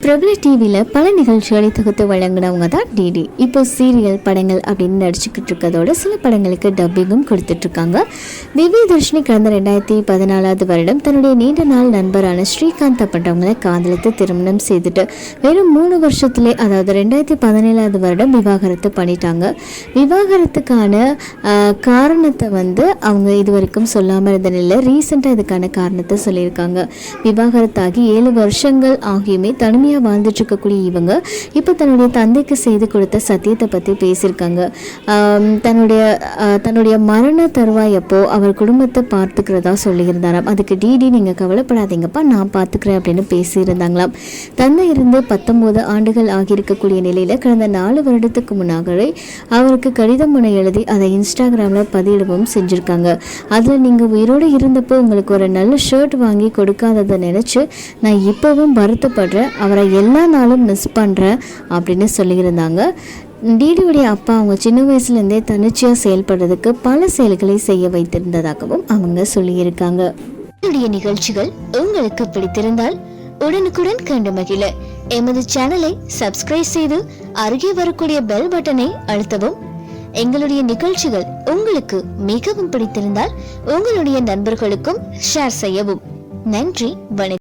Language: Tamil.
பிரபல டிவியில் பல நிகழ்ச்சிகளை தொகுத்து வழங்கினவங்க தான் டிடி இப்போ சீரியல் படங்கள் அப்படின்னு நடிச்சுக்கிட்டு இருக்கதோட சில படங்களுக்கு டப்பிங்கும் கொடுத்துட்ருக்காங்க. திவ்ய தர்ஷினி கடந்த ரெண்டாயிரத்தி பதினாலாவது வருடம் தன்னுடைய நீண்ட நாள் நண்பரான ஸ்ரீகாந்த் அப்படின்றவங்களை காதலித்து திருமணம் செய்துட்டு வெறும் மூணு வருஷத்துலேயே அதாவது ரெண்டாயிரத்தி பதினேழாவது வருடம் விவாகரத்து பண்ணிட்டாங்க. விவாகரத்துக்கான ஆஹ், காரணத்தை வந்து அவங்க இது வரைக்கும் சொல்லாமல் இருந்த நிலையில் ரீசெண்டாக இதுக்கான காரணத்தை சொல்லியிருக்காங்க. விவாகரத்தாகி ஏழு வருஷங்கள் ஆகியுமே தனிமையாக வாழ்ந்துட்டு இருக்கக்கூடிய இவங்க இப்போ தன்னுடைய தந்தைக்கு செய்து கொடுத்த சத்தியத்தை பற்றி பேசியிருக்காங்க. தன்னுடைய தன்னுடைய மரண தருவாய் அப்போ அவர் குடும்பத்தை பார்த்துக்கிறதா சொல்லியிருந்தாராம். அதுக்கு டிடி நீங்கள் கவலைப்படாதீங்கப்பா நான் பார்த்துக்கிறேன் அப்படின்னு பேசியிருந்தாங்களாம். தந்தை இருந்து பத்தொம்போது ஆண்டுகள் ஆகியிருக்கக்கூடிய நிலையில் கடந்த நாலு வருடத்துக்கு முன்னாகவே அவருக்கு கடிதம் முனை எழுதி அதை இன்ஸ்டாகிராமில் பதிவிடவும் செஞ்சுருக்காங்க. அதில் நீங்கள் உயிரோடு இருந்தப்போ உங்களுக்கு ஒரு நல்ல ஷர்ட் வாங்கி கொடுக்காததை நினச்சி நான் இப்போவும் வருத்தப்படுறேன். அவரை எல்லா நாளும் மிஸ் பண்ணுறேன் அப்படின்னு சொல்லியிருந்தாங்க. டிடியுடைய அப்பா அவங்க சின்ன வயசுலேருந்தே தன்னிச்சையாக செயல்படுறதுக்கு பல செயல்களை செய்ய வைத்திருந்ததாகவும் அவங்க சொல்லியிருக்காங்க. என்னுடைய நிகழ்ச்சிகள் உங்களுக்கு பிடித்திருந்தால் உடனுக்குடன் கண்டு மகிழ. எமது சேனலை சப்ஸ்கிரைப் செய்து அருகே வரக்கூடிய பெல் பட்டனை அழுத்தவும். எங்களுடைய நிகழ்ச்சிகள் உங்களுக்கு மிகவும் பிடித்திருந்தால் உங்களுடைய நண்பர்களுக்கும் ஷேர் செய்யவும். நன்றி வணக்கம்.